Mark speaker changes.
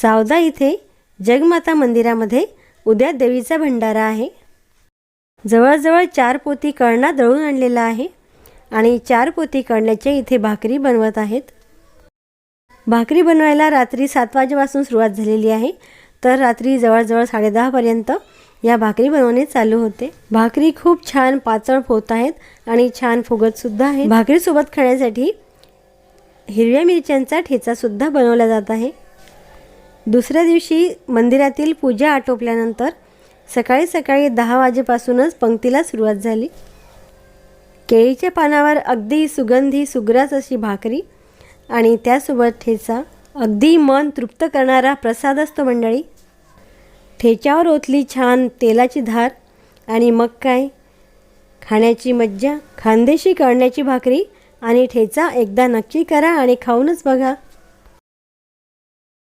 Speaker 1: सावदा इथे जगमाता मंदिरामध्ये उद्या देवीचा भंडारा आहे. जवळजवळ चार पोती कळणा दळून आणलेला आहे आणि चार पोती कळण्याच्या इथे भाकरी बनवत आहेत. भाकरी बनवायला रात्री सात वाजेपासून सुरुवात झालेली आहे. तर रात्री जवळजवळ साडेदहापर्यंत या भाकरी बनवणे चालू होते. भाकरी खूप छान पातळ होत आहेत आणि छान फुगतसुद्धा आहे. भाकरीसोबत खाण्यासाठी हिरव्या मिरच्यांचा ठेचासुद्धा बनवला जात आहे. दुसऱ्या दिवशी मंदिरातील पूजा आटोपल्यानंतर सकाळी सकाळी दहा वाजेपासूनच पंक्तीला सुरुवात झाली. केळीच्या पानावर अगदी सुगंधी सुग्रास अशी भाकरी आणि त्यासोबत ठेचा अगदी मन तृप्त करणारा प्रसाद असतो मंडळी. ठेच्यावर ओतली छान तेलाची धार आणि मग काय? खाण्याची मज्जा खानदेशी कळण्याची भाकरी आणि ठेचा एकदा नक्की करा आणि खाऊनच बघा.